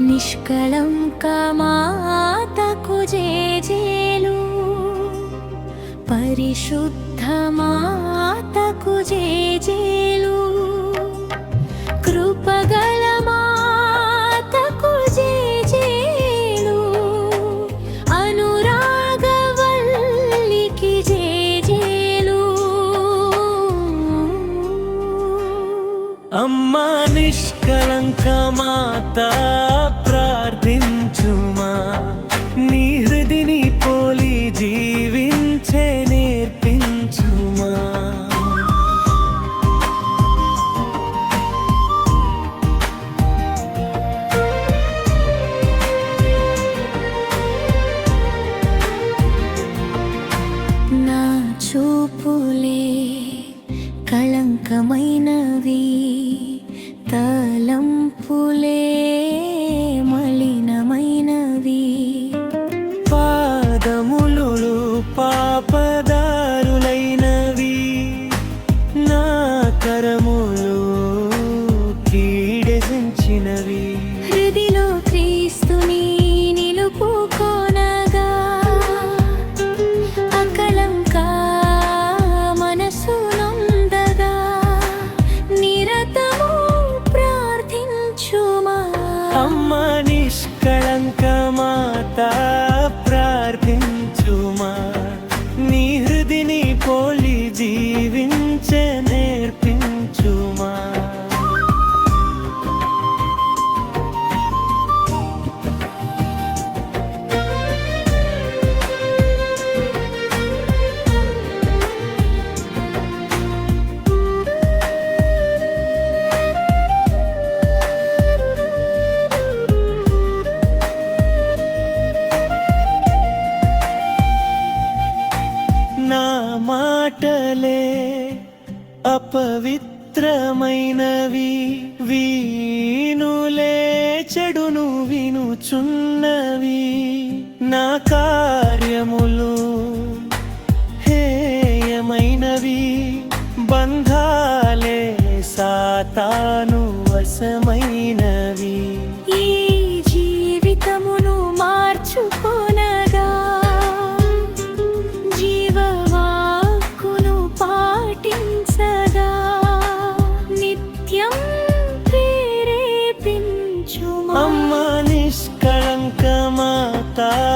निष्कलङ्कमा तुजे जलु। परिशुद्ध నిష్కలంక మాత ప్రార్థించుమా. నీ హృదిని పోలి జీవించే నేర్పించుమా. నా చూపులే కళంకమైనవి. 있다 అమ్మ నిష్కళంక మాత ప్రార్థ అపవిత్రమైనవి వీనులే చెడును వినుచున్నవి. నా కార్యములు హేయమైనవి బంధాలే సాతాను. estar